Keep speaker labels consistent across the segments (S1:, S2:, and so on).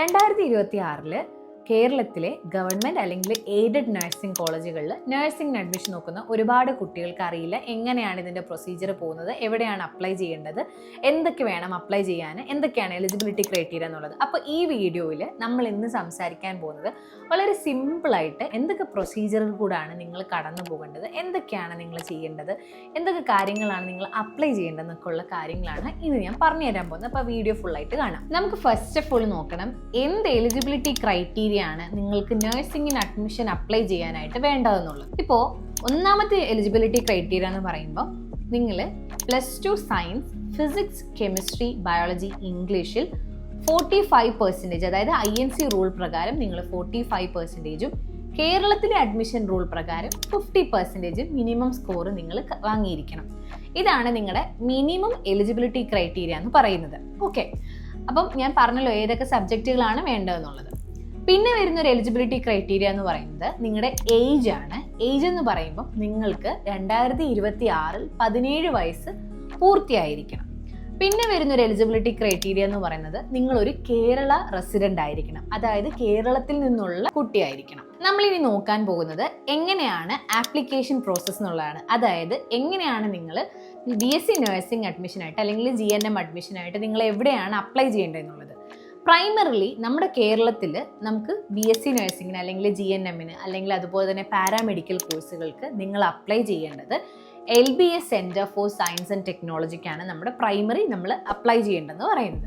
S1: രണ്ടായിരത്തി ഇരുപത്തി ആറിൽ കേരളത്തിലെ ഗവൺമെന്റ് അല്ലെങ്കിൽ എയ്ഡഡ് നഴ്സിംഗ് കോളേജുകളിൽ നഴ്സിംഗിന് അഡ്മിഷൻ നോക്കുന്ന ഒരുപാട് കുട്ടികൾക്ക് അറിയില്ല എങ്ങനെയാണ് ഇതിന്റെ പ്രൊസീജിയർ പോകുന്നത് എവിടെയാണ് അപ്ലൈ ചെയ്യേണ്ടത് എന്തൊക്കെ വേണം അപ്ലൈ ചെയ്യാൻ എന്തൊക്കെയാണ് എലിജിബിലിറ്റി ക്രൈറ്റീരിയ എന്നുള്ളത്. അപ്പോൾ ഈ വീഡിയോയിൽ നമ്മൾ ഇന്ന് സംസാരിക്കാൻ പോകുന്നത് വളരെ സിമ്പിളായിട്ട് എന്തൊക്കെ പ്രൊസീജിയറിൽ കൂടാണ് നിങ്ങൾ കടന്നു പോകേണ്ടത് എന്തൊക്കെയാണ് നിങ്ങൾ ചെയ്യേണ്ടത് എന്തൊക്കെ കാര്യങ്ങളാണ് നിങ്ങൾ അപ്ലൈ ചെയ്യേണ്ടതെന്നൊക്കെ ഉള്ള കാര്യങ്ങളാണ് ഇന്ന് ഞാൻ പറഞ്ഞു തരാൻ പോകുന്നത് അപ്പോൾ വീഡിയോ ഫുള്ളായിട്ട് കാണാം. നമുക്ക് ഫസ്റ്റ് ഓഫ് ഓൾ നോക്കണം എന്ത് എലിജിബിലിറ്റി ക്രൈറ്റീരിയ ആണ് നിങ്ങൾക്ക് നഴ്സിംഗിന് അഡ്മിഷൻ അപ്ലൈ ചെയ്യാനായിട്ട് വേണ്ടതെന്നുള്ളത്. ഇപ്പോൾ ഒന്നാമത്തെ എലിജിബിലിറ്റി ക്രൈറ്റീരിയ എന്ന് പറയുമ്പോൾ നിങ്ങൾ plus two science physics chemistry biology ഇംഗ്ലീഷിൽ ഫോർട്ടി ഫൈവ് പെർസെന്റേജ് അതായത് ഐ എൻ സി റൂൾ പ്രകാരം നിങ്ങൾ ഫോർട്ടി ഫൈവ് പെർസെന്റേജും കേരളത്തിലെ അഡ്മിഷൻ റൂൾ പ്രകാരം ഫിഫ്റ്റി പെർസെന്റേജ് മിനിമം സ്കോർ നിങ്ങൾ വാങ്ങിയിരിക്കണം. ഇതാണ് നിങ്ങളുടെ മിനിമം എലിജിബിലിറ്റി ക്രൈറ്റീരിയ എന്ന് പറയുന്നത്. ഓക്കെ അപ്പം ഞാൻ പറഞ്ഞല്ലോ ഏതൊക്കെ സബ്ജക്റ്റുകളാണ് വേണ്ടതെന്നുള്ളത്. പിന്നെ വരുന്ന ഒരു എലിജിബിലിറ്റി ക്രൈറ്റീരിയ എന്ന് പറയുന്നത് നിങ്ങളുടെ ഏജ് ആണ്. ഏജ് എന്ന് പറയുമ്പോൾ നിങ്ങൾക്ക് രണ്ടായിരത്തി ഇരുപത്തി ആറിൽ പതിനേഴ് വയസ്സ് പൂർത്തിയായിരിക്കണം. പിന്നെ വരുന്ന ഒരു എലിജിബിലിറ്റി ക്രൈറ്റീരിയ എന്ന് പറയുന്നത് നിങ്ങൾ ഒരു കേരള റെസിഡന്റ് ആയിരിക്കണം. അതായത് കേരളത്തിൽ നിന്നുള്ള കുട്ടിയായിരിക്കണം. നമ്മൾ ഇനി നോക്കാൻ പോകുന്നത് എങ്ങനെയാണ് ആപ്ലിക്കേഷൻ പ്രോസസ്സ് എന്നുള്ളതാണ്. അതായത് എങ്ങനെയാണ് നിങ്ങൾ ബി എസ് സി നഴ്സിംഗ് അഡ്മിഷനായിട്ട് അല്ലെങ്കിൽ ജി എൻ എം അഡ്മിഷനായിട്ട് നിങ്ങൾ എവിടെയാണ് അപ്ലൈ ചെയ്യേണ്ടതെന്നുള്ളത് പ്രൈമറിലി നമ്മുടെ കേരളത്തിൽ നമുക്ക് ബി എസ് സി നഴ്സിങ്ങിന് അല്ലെങ്കിൽ ജി എൻ എമ്മിന് അല്ലെങ്കിൽ അതുപോലെ തന്നെ പാരാമെഡിക്കൽ കോഴ്സുകൾക്ക് നിങ്ങൾ അപ്ലൈ ചെയ്യേണ്ടത് L B S centre for science and ടെക്നോളജിക്കാണ് നമ്മുടെ പ്രൈമറി നമ്മൾ അപ്ലൈ ചെയ്യേണ്ടതെന്ന് പറയുന്നത്.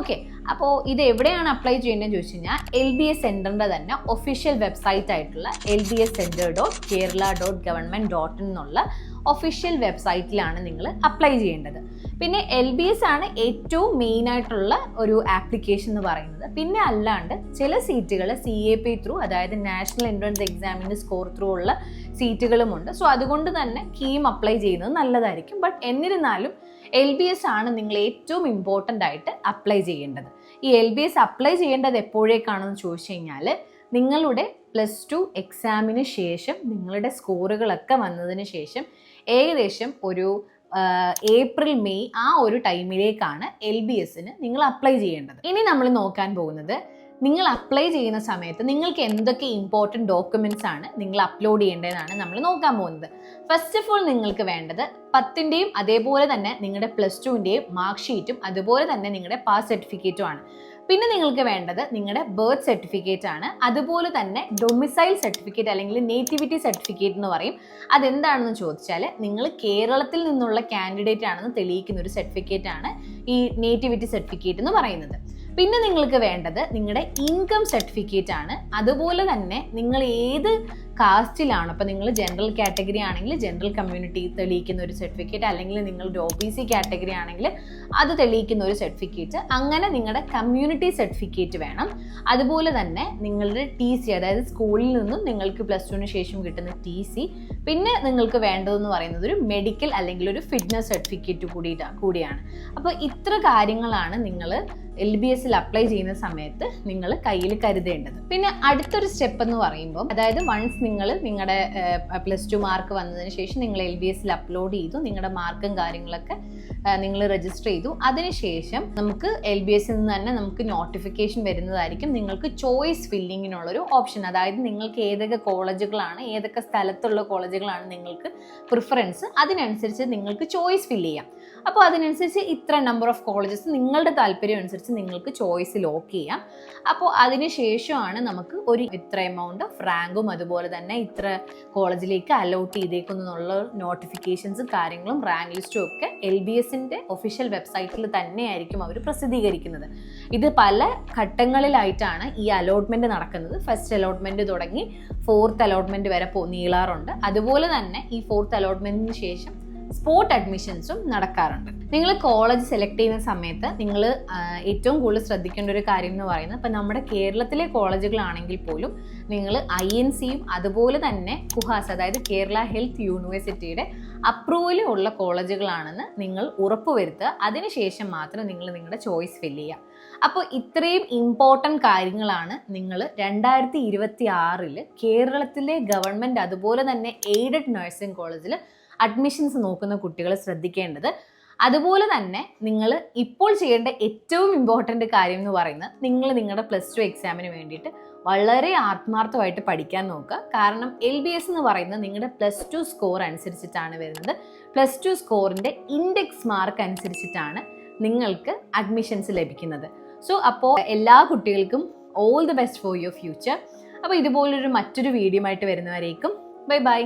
S1: ഓക്കെ അപ്പോൾ ഇത് എവിടെയാണ് അപ്ലൈ ചെയ്യേണ്ടതെന്ന് ചോദിച്ചു കഴിഞ്ഞാൽ എൽ ബി എസ് സെന്ററിന്റെ തന്നെ ഒഫീഷ്യൽ വെബ്സൈറ്റ് ആയിട്ടുള്ള L B S centre dot Kerala dot government dot എന്നുള്ള ഒഫീഷ്യൽ വെബ്സൈറ്റിലാണ് നിങ്ങൾ അപ്ലൈ ചെയ്യേണ്ടത്. പിന്നെ എൽ ബി എസ് ആണ് ഏറ്റവും മെയിൻ ആയിട്ടുള്ള ഒരു ആപ്ലിക്കേഷൻ എന്ന് പറയുന്നത്. പിന്നെ അല്ലാണ്ട് ചില സീറ്റുകൾ സി എ പി ത്രൂ അതായത് നാഷണൽ എൻട്രൻസ് എക്സാമിന്റെ സ്കോർ ത്രൂ ഉള്ള സീറ്റുകളുമുണ്ട് സോ അതുകൊണ്ട് തന്നെ കീം അപ്ലൈ ചെയ്യുന്നത് നല്ലതായിരിക്കും. ബട്ട് എന്നിരുന്നാലും എൽ ബി എസ് ആണ് നിങ്ങൾ ഏറ്റവും ഇമ്പോർട്ടന്റ് ആയിട്ട് അപ്ലൈ ചെയ്യേണ്ടത്. ഈ എൽ ബി എസ് അപ്ലൈ ചെയ്യേണ്ടത് എപ്പോഴേക്കാണെന്ന് ചോദിച്ചു കഴിഞ്ഞാൽ നിങ്ങളുടെ പ്ലസ് ടു എക്സാമിന് ശേഷം നിങ്ങളുടെ സ്കോറുകളൊക്കെ വന്നതിന് ശേഷം ഏകദേശം ഒരു ഏപ്രിൽ മെയ് ആ ഒരു ടൈമിലേക്കാണ് എൽ ബി എസിന് നിങ്ങൾ അപ്ലൈ ചെയ്യേണ്ടത്. ഇനി നമ്മൾ നോക്കാൻ പോകുന്നത് നിങ്ങൾ അപ്ലൈ ചെയ്യുന്ന സമയത്ത് നിങ്ങൾക്ക് എന്തൊക്കെ ഇമ്പോർട്ടന്റ് ഡോക്യുമെന്റ്സ് ആണ് നിങ്ങൾ അപ്ലോഡ് ചെയ്യേണ്ടതെന്നാണ് നമ്മൾ നോക്കാൻ പോകുന്നത്. ഫസ്റ്റ് ഓഫ് ഓൾ നിങ്ങൾക്ക് വേണ്ടത് പത്തിന്റെയും അതേപോലെ തന്നെ നിങ്ങളുടെ പ്ലസ് ടുവിന്റെയും മാർക്ക് ഷീറ്റും അതുപോലെ തന്നെ നിങ്ങളുടെ പാസ് സർട്ടിഫിക്കറ്റും ആണ്. പിന്നെ നിങ്ങൾക്ക് വേണ്ടത് നിങ്ങളുടെ ബർത്ത് സർട്ടിഫിക്കറ്റ് ആണ്. അതുപോലെ തന്നെ ഡൊമിസൈൽ സർട്ടിഫിക്കറ്റ് അല്ലെങ്കിൽ നേറ്റിവിറ്റി സർട്ടിഫിക്കറ്റ് എന്ന് പറയും. അതെന്താണെന്ന് ചോദിച്ചാൽ നിങ്ങൾ കേരളത്തിൽ നിന്നുള്ള കാൻഡിഡേറ്റ് ആണെന്ന് തെളിയിക്കുന്ന ഒരു സർട്ടിഫിക്കറ്റ് ആണ് ഈ നേറ്റിവിറ്റി സർട്ടിഫിക്കറ്റ് എന്ന് പറയുന്നത്. പിന്നെ നിങ്ങൾക്ക് വേണ്ടത് നിങ്ങളുടെ ഇൻകം സർട്ടിഫിക്കറ്റ് ആണ്. അതുപോലെ തന്നെ നിങ്ങൾ ഏത് കാസ്റ്റിലാണ്. അപ്പോൾ നിങ്ങൾ ജനറൽ കാറ്റഗറി ആണെങ്കിൽ ജനറൽ കമ്മ്യൂണിറ്റി തെളിയിക്കുന്ന ഒരു സർട്ടിഫിക്കറ്റ് അല്ലെങ്കിൽ നിങ്ങളുടെ ഒ ബി സി കാറ്റഗറി ആണെങ്കിൽ അത് തെളിയിക്കുന്ന ഒരു സർട്ടിഫിക്കറ്റ് അങ്ങനെ നിങ്ങളുടെ കമ്മ്യൂണിറ്റി സർട്ടിഫിക്കറ്റ് വേണം. അതുപോലെ തന്നെ നിങ്ങളുടെ ടി സി അതായത് സ്കൂളിൽ നിന്നും നിങ്ങൾക്ക് പ്ലസ് ടുവിന് ശേഷം കിട്ടുന്ന ടി സി പിന്നെ നിങ്ങൾക്ക് വേണ്ടതെന്ന് പറയുന്നത് ഒരു മെഡിക്കൽ അല്ലെങ്കിൽ ഒരു ഫിറ്റ്നസ് സർട്ടിഫിക്കറ്റ് കൂടിയിട്ടാണ് കൂടിയാണ്. അപ്പോൾ ഇത്ര കാര്യങ്ങളാണ് നിങ്ങൾ എൽ ബി എസിൽ അപ്ലൈ ചെയ്യുന്ന സമയത്ത് നിങ്ങൾ കയ്യിൽ കരുതേണ്ടത്. പിന്നെ അടുത്തൊരു സ്റ്റെപ്പ് എന്ന് പറയുമ്പോൾ അതായത് വൺസ് നിങ്ങൾ നിങ്ങളുടെ പ്ലസ് ടു മാർക്ക് വന്നതിന് ശേഷം നിങ്ങൾ എൽ ബി എസിൽ അപ്ലോഡ് ചെയ്തു നിങ്ങളുടെ മാർക്കും കാര്യങ്ങളൊക്കെ നിങ്ങൾ രജിസ്റ്റർ ചെയ്തു. അതിനുശേഷം നമുക്ക് എൽ ബി എസിൽ നിന്ന് തന്നെ നമുക്ക് നോട്ടിഫിക്കേഷൻ വരുന്നതായിരിക്കും. നിങ്ങൾക്ക് ചോയ്സ് ഫില്ലിങ്ങിനുള്ളൊരു ഓപ്ഷൻ അതായത് നിങ്ങൾക്ക് ഏതൊക്കെ കോളേജുകളാണ് ഏതൊക്കെ സ്ഥലത്തുള്ള കോളേജുകളാണ് നിങ്ങൾക്ക് പ്രിഫറൻസ് അതിനനുസരിച്ച് നിങ്ങൾക്ക് ചോയ്സ് ഫില്ല് ചെയ്യാം. അപ്പോൾ അതിനനുസരിച്ച് ഇത്ര നമ്പർ ഓഫ് കോളേജസ് നിങ്ങളുടെ താല്പര്യം അനുസരിച്ച് നിങ്ങൾക്ക് ചോയ്സ് ലോക്ക് ചെയ്യാം. അപ്പോൾ അതിന് ശേഷമാണ് നമുക്ക് ഒരു ഇത്ര എമൗണ്ട് ഓഫ് റാങ്കും അതുപോലെ തന്നെ ഇത്ര കോളേജിലേക്ക് അലോട്ട് ചെയ്തേക്കുന്നു എന്നുള്ള നോട്ടിഫിക്കേഷൻസും കാര്യങ്ങളും റാങ്ക് ലിസ്റ്റും ഒക്കെ എൽ ബി എസിന്റെ ഒഫീഷ്യൽ വെബ്സൈറ്റിൽ തന്നെയായിരിക്കും അവർ പ്രസിദ്ധീകരിക്കുന്നത്. ഇത് പല ഘട്ടങ്ങളിലായിട്ടാണ് ഈ അലോട്ട്മെന്റ് നടക്കുന്നത്. ഫസ്റ്റ് അലോട്ട്മെന്റ് തുടങ്ങി ഫോർത്ത് അലോട്ട്മെന്റ് വരെ പോ നീളാറുണ്ട്. അതുപോലെ തന്നെ ഈ ഫോർത്ത് അലോട്ട്മെന്റിന് ശേഷം സ്പോട്ട് അഡ്മിഷൻസും നടക്കാറുണ്ട്. നിങ്ങൾ കോളേജ് സെലക്ട് ചെയ്യുന്ന സമയത്ത് നിങ്ങൾ ഏറ്റവും കൂടുതൽ ശ്രദ്ധിക്കേണ്ട ഒരു കാര്യം എന്ന് പറയുന്നത് ഇപ്പം നമ്മുടെ കേരളത്തിലെ കോളേജുകളാണെങ്കിൽ പോലും നിങ്ങൾ ഐ എൻ സിയും അതുപോലെ തന്നെ കുഹാസ് അതായത് കേരള ഹെൽത്ത് യൂണിവേഴ്സിറ്റിയുടെ അപ്രൂവൽ ഉള്ള കോളേജുകളാണെന്ന് നിങ്ങൾ ഉറപ്പുവരുത്തുക. അതിനുശേഷം മാത്രം നിങ്ങൾ നിങ്ങളുടെ ചോയ്സ് ഫില്ല് ചെയ്യുക. അപ്പോൾ ഇത്രയും ഇമ്പോർട്ടന്റ് കാര്യങ്ങളാണ് നിങ്ങൾ രണ്ടായിരത്തി ഇരുപത്തി ആറിൽ കേരളത്തിലെ ഗവൺമെന്റ് അതുപോലെ തന്നെ എയ്ഡഡ് നഴ്സിംഗ് കോളേജിൽ അഡ്മിഷൻസ് നോക്കുന്ന കുട്ടികൾ ശ്രദ്ധിക്കേണ്ടത് അതുപോലെ തന്നെ നിങ്ങൾ ഇപ്പോൾ ചെയ്യേണ്ട ഏറ്റവും ഇമ്പോർട്ടന്റ് കാര്യം എന്ന് പറയുന്നത് നിങ്ങൾ നിങ്ങളുടെ പ്ലസ് ടു എക്സാമിന് വേണ്ടിയിട്ട് വളരെ ആത്മാർത്ഥമായിട്ട് പഠിക്കാൻ നോക്കുക. കാരണം എൽ ബി എസ് എന്ന് പറയുന്നത് നിങ്ങളുടെ പ്ലസ് ടു സ്കോർ അനുസരിച്ചിട്ടാണ് വരുന്നത്. പ്ലസ് ടു സ്കോറിന്റെ ഇൻഡെക്സ് മാർക്ക് അനുസരിച്ചിട്ടാണ് നിങ്ങൾക്ക് അഡ്മിഷൻസ് ലഭിക്കുന്നത്. സോ അപ്പോൾ എല്ലാ കുട്ടികൾക്കും all the best for your future അപ്പോൾ ഇതുപോലൊരു മറ്റൊരു വീഡിയോ ആയിട്ട് വരുന്നവരേക്കും ബൈ ബൈ